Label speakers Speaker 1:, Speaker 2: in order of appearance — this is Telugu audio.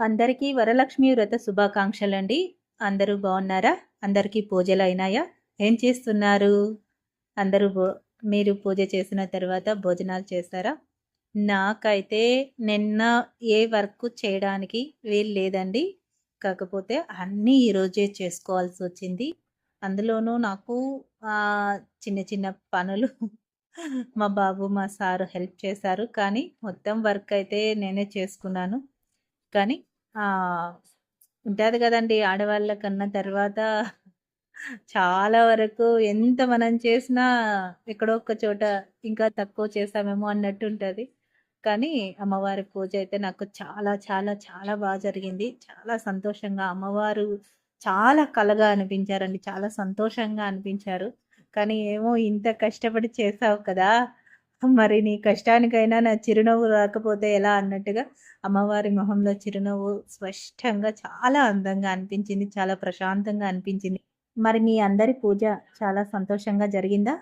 Speaker 1: అందరికీ వరలక్ష్మి వ్రత శుభాకాంక్షలు అండి అందరూ బాగున్నారా? అందరికీ పూజలు అయినాయా? ఏం చేస్తున్నారు? అందరూ మీరు పూజ చేసిన తర్వాత భోజనాలు చేస్తారా? నాకైతే నిన్న ఏ వర్క్ చేయడానికి వీలు లేదండి. కాకపోతే అన్నీ ఈరోజే చేసుకోవాల్సి వచ్చింది. అందులోనూ నాకు చిన్న చిన్న పనులు మా బాబు మా సారు హెల్ప్ చేశారు. కానీ మొత్తం వర్క్ అయితే నేనే చేసుకున్నాను. కానీ ఉంటుంది కదండి ఆడవాళ్ళ కన్నా తర్వాత చాలా వరకు ఎంత మనం చేసినా ఎక్కడో ఒక చోట ఇంకా తక్కువ చేసామేమో అన్నట్టు ఉంటుంది. కానీ అమ్మవారి పూజ అయితే నాకు చాలా చాలా చాలా బాగా జరిగింది. చాలా సంతోషంగా అమ్మవారు చాలా కలగా అనిపించారండి. చాలా సంతోషంగా అనిపించారు. కానీ ఏమో ఇంత కష్టపడి చేసావు కదా మరి నీ కష్టానికైనా నా చిరునవ్వు రాకపోతే ఎలా అన్నట్టుగా అమ్మవారి మొహంలో చిరునవ్వు స్పష్టంగా చాలా అందంగా అనిపించింది చాలా ప్రశాంతంగా అనిపించింది. మరి మీ అందరి పూజ చాలా సంతోషంగా జరిగిందా?